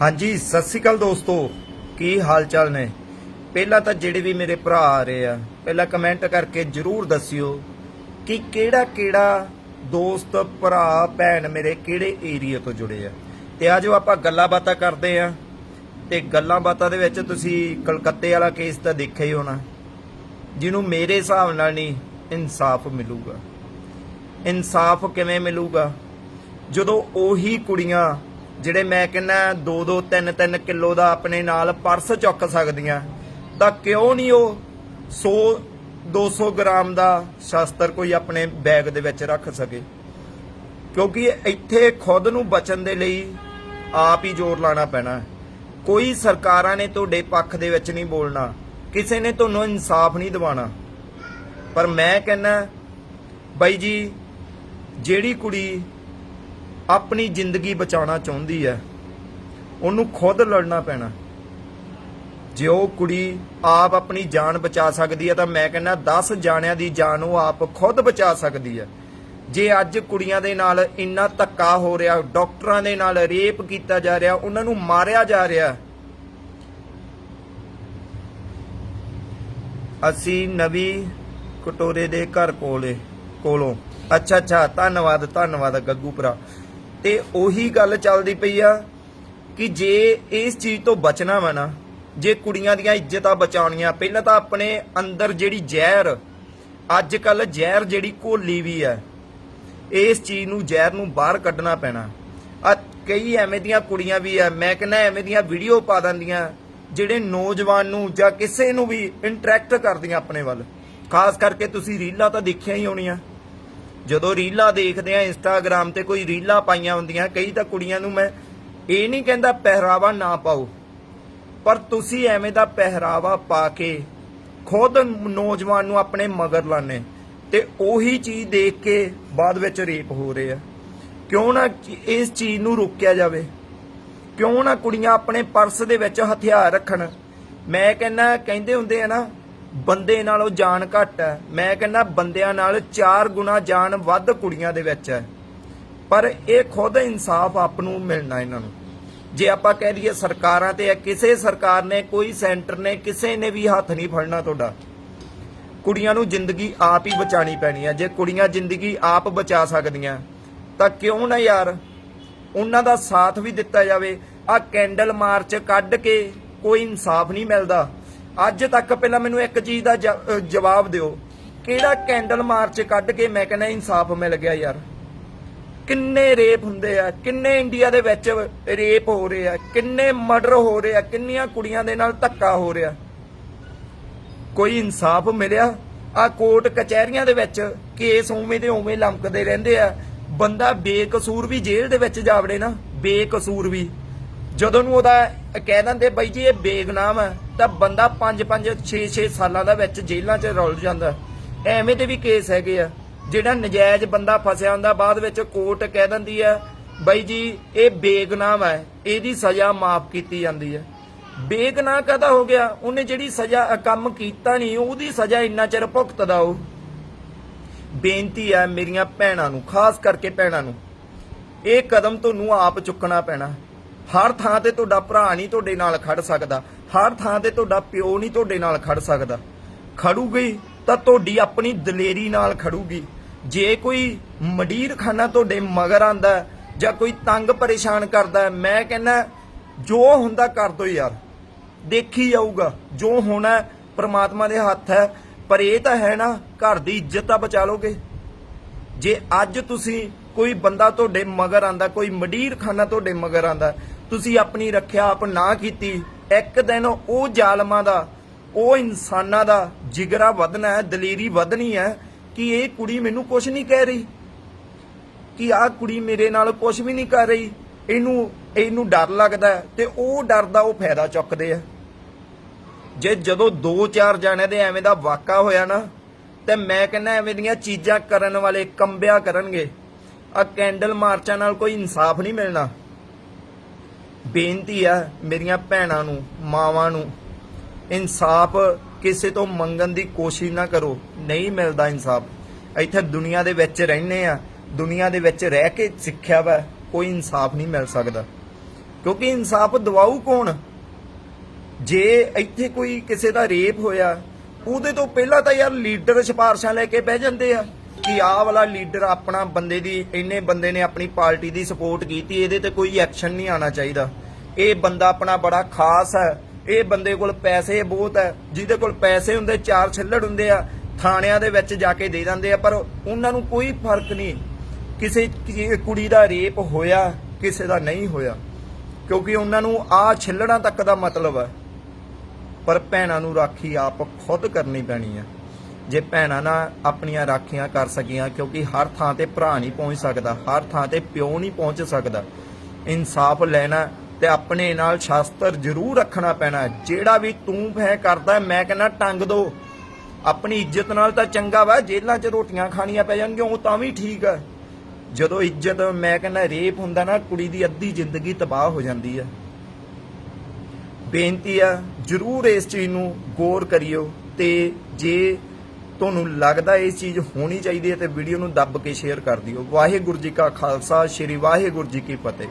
ਹਾਂਜੀ, ਸਤਿ ਸ੍ਰੀ ਅਕਾਲ ਦੋਸਤੋ। ਕੀ ਹਾਲ ਚਾਲ ਨੇ? ਪਹਿਲਾਂ ਤਾਂ ਜਿਹੜੇ ਵੀ ਮੇਰੇ ਭਰਾ ਆ ਰਹੇ ਆ, ਪਹਿਲਾਂ ਕਮੈਂਟ ਕਰਕੇ ਜਰੂਰ ਦੱਸਿਓ ਕਿ ਕਿਹੜਾ ਕਿਹੜਾ ਦੋਸਤ, ਭਰਾ, ਭੈਣ ਮੇਰੇ ਕਿਹੜੇ ਏਰੀਆ ਤੋਂ ਜੁੜੇ ਆ। ਤੇ ਆਜੋ ਆਪਾਂ ਗੱਲਾਂ ਬਾਤਾਂ ਕਰਦੇ ਆ। ਤੇ ਗੱਲਾਂ ਬਾਤਾਂ ਦੇ ਵਿੱਚ ਤੁਸੀਂ ਕਲਕੱਤੇ ਵਾਲਾ ਕੇਸ ਤਾਂ ਦੇਖਿਆ ਹੀ ਹੋਣਾ, ਜਿਹਨੂੰ ਮੇਰੇ ਹਿਸਾਬ ਨਾਲ ਨਹੀਂ, ਇਨਸਾਫ ਮਿਲੂਗਾ। ਇਨਸਾਫ ਕਿਵੇਂ ਮਿਲੂਗਾ? ਜਦੋਂ ਉਹੀ ਕੁੜੀਆਂ ਜਿਹੜੇ ਮੈਂ ਕਹਿੰਦਾ 2-2 3-3 ਕਿਲੋ ਦਾ ਆਪਣੇ ਨਾਲ ਪਰਸ ਚੁੱਕ ਸਕਦੀਆਂ। ਤਾਂ ਕਿਉਂ ਨਹੀਂ ਉਹ 100 200 ਗ੍ਰਾਮ ਦਾ ਸ਼ਸਤਰ ਕੋਈ ਆਪਣੇ ਬੈਗ ਦੇ ਵਿੱਚ ਰੱਖ ਸਕੇ? ਕਿਉਂਕਿ ਇੱਥੇ ਖੁਦ ਨੂੰ ਬਚਣ ਦੇ ਲਈ ਆਪ ਹੀ ਜ਼ੋਰ ਲਾਣਾ ਪੈਣਾ। ਕੋਈ ਸਰਕਾਰਾਂ ਨੇ ਤੁਹਾਡੇ ਪੱਖ ਦੇ ਵਿੱਚ ਨਹੀਂ ਬੋਲਣਾ। ਕਿਸੇ ਨੇ ਤੁਹਾਨੂੰ ਇਨਸਾਫ ਨਹੀਂ ਦਿਵਾਣਾ ਪਰ ਮੈਂ ਕਹਿੰਦਾ, ਬਾਈ ਜੀ, ਜਿਹੜੀ ਕੁੜੀ ਆਪਣੀ ਜ਼ਿੰਦਗੀ ਬਚਾਉਣਾ ਚਾਹੁੰਦੀ ਹੈ, ਉਹਨੂੰ ਖੁਦ ਲੜਨਾ ਪੈਣਾ। ਜੇ ਉਹ ਕੁੜੀ ਆਪ ਆਪਣੀ ਜਾਨ ਬਚਾ ਸਕਦੀ ਹੈ, ਤਾਂ ਮੈਂ ਕਹਿੰਦਾ 10 ਜਾਣਿਆਂ ਦੀ ਜਾਨ ਉਹ ਆਪ ਖੁਦ ਬਚਾ ਸਕਦੀ ਹੈ। ਜੇ ਅੱਜ ਕੁੜੀਆਂ ਦੇ ਨਾਲ ਇੰਨਾ ਧੱਕਾ ਹੋ ਰਿਹਾ, ਡਾਕਟਰਾਂ ਦੇ ਨਾਲ ਰੇਪ ਕੀਤਾ ਜਾ ਰਿਹਾ, ਉਹਨਾਂ ਨੂੰ ਮਾਰਿਆ ਜਾ ਰਿਹਾ, ਅਸੀਂ ਨਵੀ ਕਟੋਰੇ ਦੇ ਘਰ ਕੋਲੇ, ਕੋਲੋਂ। ਅੱਛਾ ਅੱਛਾ, ਧੰਨਵਾਦ ਧੰਨਵਾਦ ਗੱਗੂ ਭਰਾ। ਤੇ ਉਹੀ ਗੱਲ ਚੱਲਦੀ ਪਈ ਆ ਕਿ ਜੇ ਇਸ ਚੀਜ਼ ਤੋਂ ਬਚਣਾ ਵਾ ਨਾ, ਜੇ ਕੁੜੀਆਂ ਦੀਆਂ ਇੱਜ਼ਤਾਂ ਬਚਾਉਣੀਆਂ, ਪਹਿਲਾਂ ਤਾਂ ਆਪਣੇ ਅੰਦਰ ਜਿਹੜੀ ਜ਼ਹਿਰ ਅੱਜ ਕੱਲ ਜ਼ਹਿਰ ਜਿਹੜੀ ਘੋਲੀ ਵੀ ਹੈ ਇਸ ਚੀਜ਼ ਨੂੰ, ਜ਼ਹਿਰ ਨੂੰ ਬਾਹਰ ਕੱਢਣਾ ਪੈਣਾ। ਆ ਕਈ ਐਵੇਂ ਦੀਆਂ ਕੁੜੀਆਂ ਵੀ ਆ, ਮੈਂ ਕਹਿੰਦਾ ਐਵੇਂ ਦੀਆਂ ਵੀਡੀਓ ਪਾ ਦਿੰਦੀਆਂ, ਜਿਹੜੇ ਨੌਜਵਾਨ ਨੂੰ ਜਾਂ ਕਿਸੇ ਨੂੰ ਵੀ ਇੰਟਰੈਕਟ ਕਰਦੀਆਂ ਆਪਣੇ ਵੱਲ। ਖਾਸ ਕਰਕੇ ਤੁਸੀਂ ਰੀਲਾਂ ਤਾਂ ਦੇਖਿਆ ਹੀ ਹੋਣੀਆਂ। ਜਦੋਂ ਰੀਲਾਂ ਦੇਖਦੇ ਆ ਇੰਸਟਾਗ੍ਰam ਤੇ ਕੋਈ ਰੀਲਾਂ ਪਾਈਆਂ ਹੁੰਦੀਆਂ, ਕਈ ਤਾਂ ਕੁੜੀਆਂ ਨੂੰ ਮੈਂ ਇਹ ਨਹੀਂ ਕਹਿੰਦਾ ਪਹਿਰਾਵਾ ਨਾ ਪਾਓ, ਪਰ ਤੁਸੀਂ ਐਵੇਂ ਦਾ ਪਹਿਰਾਵਾ ਪਾ ਕੇ ਖੁਦ ਨੌਜਵਾਨ ਨੂੰ ਆਪਣੇ ਮਗਰ ਲਾਣੇ ਤੇ ਉਹੀ ਚੀਜ਼ ਦੇਖ ਕੇ ਬਾਅਦ ਵਿੱਚ ਰੇਪ ਹੋ ਰਹੇ ਆ। ਕਿਉਂ ਨਾ ਇਸ ਚੀਜ਼ ਨੂੰ ਰੋਕਿਆ ਜਾਵੇ? ਕਿਉਂ ਨਾ ਕੁੜੀਆਂ ਆਪਣੇ ਪਰਸ ਦੇ ਵਿੱਚ ਹਥਿਆਰ ਰੱਖਣ? ਮੈਂ ਕਹਿੰਦਾ, ਕਹਿੰਦੇ ਹੁੰਦੇ ਆ ਨਾ ਬੰਦੇ ਨਾਲੋਂ ਜਾਨ ਘੱਟ ਹੈ। ਮੈਂ ਕਹਿੰਦਾ ਬੰਦਿਆਂ ਨਾਲ 4 ਗੁਣਾ ਜਾਨ ਵੱਧ ਕੁੜੀਆਂ ਦੇ ਵਿੱਚ ਹੈ। ਪਰ ਇਹ ਖੁਦ ਇਨਸਾਫ ਆਪ ਨੂੰ ਮਿਲਣਾ ਇਹਨਾਂ ਨੂੰ। ਜੇ ਆਪਾਂ ਕਹਿ ਦਈਏ ਸਰਕਾਰਾਂ ਤੇ ਕਿਸੇ ਸਰਕਾਰ ਨੇ, ਕੋਈ ਸੈਂਟਰ ਨੇ, ਕਿਸੇ ਨੇ ਵੀ ਹੱਥ ਨਹੀਂ ਫੜਨਾ ਤੁਹਾਡਾ। ਕੁੜੀਆਂ ਨੂੰ ਜ਼ਿੰਦਗੀ ਆਪ ਹੀ ਬਚਾਣੀ ਪੈਣੀ ਹੈ। ਜੇ ਕੁੜੀਆਂ ਜ਼ਿੰਦਗੀ ਆਪ ਬਚਾ ਸਕਦੀਆਂ, ਤਾਂ ਕਿਉਂ ਨਾ ਯਾਰ? ਉਹਨਾਂ ਦਾ ਸਾਥ ਵੀ ਦਿੱਤਾ ਜਾਵੇ। ਆ ਕੈਂਡਲ ਮਾਰਚ ਕੱਢ ਕੇ ਕੋਈ ਇਨਸਾਫ ਨਹੀਂ ਮਿਲਦਾ। ਅੱਜ ਤੱਕ ਪਹਿਲਾਂ ਮੈਨੂੰ ਇੱਕ ਚੀਜ਼ ਦਾ ਜ- ਜਵਾਬ ਦਿਓ। ਕਿਹੜਾ ਕੈਂਡਲ ਮਾਰਚ ਕੱਢ ਕੇ ਮੈਂ ਕਹਿੰਦਾ ਇਨਸਾਫ ਮਿਲ ਗਿਆ ਯਾਰ। ਕਿੰਨੇ ਰੇਪ ਹੁੰਦੇ ਆ, ਕਿੰਨੇ ਇੰਡੀਆ ਦੇ ਵਿੱਚ ਰੇਪ ਹੋ ਰਹੇ ਆ, ਕਿੰਨੇ ਮਰਡਰ ਹੋ ਰਹੇ ਆ, ਕਿੰਨੀਆਂ ਕੁੜੀਆਂ ਦੇ ਨਾਲ ਧੱਕਾ ਹੋ ਰਿਹਾ। ਕੋਈ ਇਨਸਾਫ ਮਿਲਿਆ? ਆ ਕੋਰਟ ਕਚਹਿਰੀਆਂ ਦੇ ਵਿੱਚ ਕੇਸ ਉਵੇਂ ਦੇ ਉਵੇਂ ਲੰਕਦੇ ਰਹਿੰਦੇ ਆ। ਬੰਦਾ ਬੇਕਸੂਰ ਵੀ ਜੇਲ੍ਹ ਦੇ ਵਿੱਚ ਜਾਵੜੇ ਨਾ, ਬੇਕਸੂਰ ਵੀ। ਜਦੋਂ ਨੂੰ ਉਹਦਾ ਕਹਿ ਦਿੰਦੇ ਬਾਈ ਜੀ ਇਹ ਬੇਗਨਾਮ ਹੈ ਤਾਂ ਬੰਦਾ 5 5 6 6 ਸਾਲਾਂ ਦਾ ਵਿੱਚ ਜੇਲ੍ਹਾਂ 'ਚ ਰੁਲ ਜਾਂਦਾ। ਐਵੇਂ ਦੇ ਵੀ ਕੇਸ ਹੈਗੇ ਆ, ਜਿਹੜਾ ਨਜਾਇਜ਼ ਬੰਦਾ ਫਸਿਆ ਹੁੰਦਾ, ਬਾਅਦ ਵਿੱਚ ਕੋਰਟ ਕਹਿ ਦਿੰਦੀ ਹੈ ਬਾਈ ਜੀ ਇਹ ਬੇਗਨਾਮ ਹੈ ਇਹਦੀ ਸਜ਼ਾ ਮਾਫ ਕੀਤੀ ਜਾਂਦੀ ਹੈ ਬੇਗਨਾਹ ਕਦਾ ਹੋ ਗਿਆ? ਉਹਨੇ ਜਿਹੜੀ ਸਜ਼ਾ ਕੰਮ ਕੀਤਾ ਨਹੀਂ, ਉਹਦੀ ਸਜ਼ਾ ਇੰਨਾ ਚਿਰ ਭੁਗਤਦਾ ਉਹ। ਬੇਨਤੀ ਹੈ ਮੇਰੀਆਂ ਭੈਣਾਂ ਨੂੰ, ਖਾਸ ਕਰਕੇ ਭੈਣਾਂ ਨੂੰ, ਇਹ ਕਦਮ ਤੁਹਾਨੂੰ ਆਪ ਚੁੱਕਣਾ ਪੈਣਾ। ਹਰ ਥਾਂ ਤੇ ਤੁਹਾਡਾ ਭਰਾ ਨਹੀਂ ਤੁਹਾਡੇ ਨਾਲ ਖੜ ਸਕਦਾ। ਹਰ ਥਾਂ ਤੇ ਤੁਹਾਡਾ ਪਿਓ ਨਹੀਂ ਤੁਹਾਡੇ ਨਾਲ ਖੜ ਸਕਦਾ। ਖੜੂਗੀ ਤਾਂ ਤੁਹਾਡੀ ਆਪਣੀ ਦਲੇਰੀ ਨਾਲ ਖੜੂਗੀ। ਜੇ ਕੋਈ ਮਡੀਰ ਤੁਹਾਡੇ ਮਗਰ ਆਂਦਾ ਜਾਂ ਕੋਈ ਤੰਗ ਪਰੇਸ਼ਾਨ ਕਰਦਾ ਮੈਂ ਕਹਿੰਦਾ ਜੋ ਹੁੰਦਾ ਕਰ ਦੋ ਯਾਰ। ਦੇਖੀ ਜਾਊਗਾ ਜੋ ਹੋਣਾ ਹੈ, ਪ੍ਰਮਾਤਮਾ ਦੇ ਹੱਥ ਹੈ। ਪਰ ਇਹ ਤਾਂ ਹੈ ਨਾ ਘਰ ਦੀ ਇੱਜ਼ਤ ਤਾਂ ਬਚਾ ਲੋਗੇ। ਜੇ ਅੱਜ ਤੁਸੀਂ ਕੋਈ ਬੰਦਾ ਤੁਹਾਡੇ ਮਗਰ ਆਂਦਾ ਕੋਈ ਮਡੀਰ ਖਾਨਾ ਤੁਹਾਡੇ ਮਗਰ ਆਂਦਾ ਤੁਸੀਂ ਆਪਣੀ ਰੱਖਿਆ ਆਪ ਨਾ ਕੀਤੀ, ਇੱਕ ਦਿਨ ਉਹ ਜ਼ਾਲਮਾਂ ਦਾ, ਉਹ ਇਨਸਾਨਾਂ ਦਾ ਜਿਗਰਾ ਵਧਣਾ ਹੈ, ਦਲੇਰੀ ਵਧਣੀ ਹੈ ਕਿ ਇਹ ਕੁੜੀ ਮੈਨੂੰ ਕੁਝ ਨਹੀਂ ਕਹਿ ਰਹੀ, ਕਿ ਆਹ ਕੁੜੀ ਮੇਰੇ ਨਾਲ ਕੁਝ ਵੀ ਨਹੀਂ ਕਰ ਰਹੀ। ਇਹਨੂੰ ਇਹਨੂੰ ਡਰ ਲੱਗਦਾ ਤੇ ਉਹ ਡਰ ਦਾ ਉਹ ਫਾਇਦਾ ਚੁੱਕਦੇ ਆ। ਜੇ ਜਦੋਂ 2-4 ਜਾਣਿਆਂ ਦੇ ਐਵੇਂ ਦਾ ਵਾਕਾ ਹੋਇਆ ਨਾ, ਤੇ ਮੈਂ ਕਹਿੰਦਾ ਐਵੇਂ ਦੀਆਂ ਚੀਜ਼ਾਂ ਕਰਨ ਵਾਲੇ ਕੰਬਿਆ ਕਰਨਗੇ ਆ ਕੈਂਡਲ ਮਾਰਚਾਂ ਨਾਲ ਕੋਈ ਇਨਸਾਫ ਨਹੀਂ ਮਿਲਣਾ। ਬੇਨਤੀ ਆ ਮੇਰੀਆਂ ਭੈਣਾਂ ਨੂੰ, ਮਾਵਾਂ ਨੂੰ, ਇਨਸਾਫ ਕਿਸੇ ਤੋਂ ਮੰਗਣ ਦੀ ਕੋਸ਼ਿਸ਼ ਨਾ ਕਰੋ, ਨਹੀਂ ਮਿਲਦਾ ਇਨਸਾਫ। ਇੱਥੇ ਦੁਨੀਆ ਦੇ ਵਿੱਚ ਰਹਿੰਦੇ ਆ, ਦੁਨੀਆ ਦੇ ਵਿੱਚ ਰਹਿ ਕੇ ਸਿੱਖਿਆ ਵਾ, ਕੋਈ ਇਨਸਾਫ ਨਹੀਂ ਮਿਲ ਸਕਦਾ। ਕਿਉਂਕਿ ਇਨਸਾਫ ਦਵਾਊ ਕੌਣ? ਜੇ ਇੱਥੇ ਕੋਈ ਕਿਸੇ ਦਾ ਰੇਪ ਹੋਇਆ, ਉਹਦੇ ਤੋਂ ਪਹਿਲਾਂ ਤਾਂ ਯਾਰ ਲੀਡਰ ਸਿਫਾਰਸ਼ਾਂ ਲੈ ਕੇ ਬਹਿ ਜਾਂਦੇ ਆ। ਕਿ ਆਹ ਵਾਲਾ ਲੀਡਰ ਆਪਣਾ ਬੰਦੇ ਦੀ, ਇੰਨੇ ਬੰਦੇ ਨੇ ਆਪਣੀ ਪਾਰਟੀ ਦੀ ਸਪੋਰਟ ਕੀਤੀ, ਇਹਦੇ ਤੇ ਕੋਈ ਐਕਸ਼ਨ ਨਹੀਂ ਆਣਾ ਚਾਹੀਦਾ। ਇਹ ਬੰਦਾ ਆਪਣਾ ਬੜਾ ਖਾਸ ਹੈ। ਇਹ ਬੰਦੇ ਕੋਲ ਪੈਸੇ ਬਹੁਤ ਹੈ। ਜਿਹਦੇ ਕੋਲ ਪੈਸੇ ਹੁੰਦੇ, ਚਾਰ ਛੱਲੜ ਹੁੰਦੇ ਆ, ਥਾਣਿਆਂ ਦੇ ਵਿੱਚ ਜਾ ਕੇ ਦੇ ਦਿੰਦੇ ਆ, ਪਰ ਉਹਨਾਂ ਨੂੰ ਕੋਈ ਫ਼ਰਕ ਨਹੀਂ। ਕਿਸੇ ਕੁੜੀ ਦਾ ਰੇਪ ਹੋਇਆ, ਕਿਸੇ ਦਾ ਨਹੀਂ ਹੋਇਆ। ਕਿਉਂਕਿ ਉਹਨਾਂ ਨੂੰ ਆ ਛਿੱਲੜਾਂ ਤੱਕ ਦਾ ਮਤਲਬ ਹੈ। ਪਰ ਭੈਣਾਂ ਨੂੰ ਰਾਖੀ ਆਪ ਖੁਦ ਕਰਨੀ ਪੈਣੀ ਹੈ। ਜੇ ਭੈਣਾਂ ਨਾ ਆਪਣੀਆਂ ਰਾਖੀਆਂ ਕਰ ਸਕੀਆਂ, ਕਿਉਂਕਿ ਹਰ ਥਾਂ ਤੇ ਭਰਾ ਨਹੀਂ ਪਹੁੰਚ ਸਕਦਾ, ਹਰ ਥਾਂ ਤੇ ਪਿਓ ਨਹੀਂ ਪਹੁੰਚ ਸਕਦਾ। ਇਨਸਾਫ ਲੈਣਾ ਤੇ ਆਪਣੇ ਨਾਲ ਸ਼ਾਸਤਰ ਜ਼ਰੂਰ ਰੱਖਣਾ ਪੈਣਾ। ਜਿਹੜਾ ਵੀ ਤੂੰ ਫੈ ਕਰਦਾ, ਮੈਂ ਕਹਿੰਦਾ ਟੰਗ ਦੋ। ਆਪਣੀ ਇੱਜ਼ਤ ਨਾਲ ਤਾਂ ਚੰਗਾ ਵਾ, ਜੇਲ੍ਹਾਂ 'ਚ ਰੋਟੀਆਂ ਖਾਣੀਆਂ ਪੈ ਜਾਣਗੀਆਂ, ਉਹ ਤਾਂ ਵੀ ਠੀਕ ਆ। ਜਦੋਂ ਇੱਜ਼ਤ, ਮੈਂ ਕਹਿੰਦਾ ਰੇਪ ਹੁੰਦਾ ਨਾ, ਕੁੜੀ ਦੀ ਅੱਧੀ ਜ਼ਿੰਦਗੀ ਤਬਾਹ ਹੋ ਜਾਂਦੀ ਹੈ ਬੇਨਤੀ ਆ, ਜਰੂਰ ਇਸ ਚੀਜ਼ ਨੂੰ ਗੌਰ ਕਰਿਓ ਤੇ ਜੇ ਤੁਹਾਨੂੰ ਲੱਗਦਾ ਇਹ ਚੀਜ਼ ਹੋਣੀ ਚਾਹੀਦੀ ਹੈ ਤੇ ਵੀਡੀਓ ਨੂੰ ਦੱਬ ਕੇ ਸ਼ੇਅਰ ਕਰ ਦਿਓ। ਵਾਹਿਗੁਰੂ ਜੀ ਕਾ ਖਾਲਸਾ, ਸ੍ਰੀ ਵਾਹਿਗੁਰੂ ਜੀ ਕੀ ਫਤਿਹ।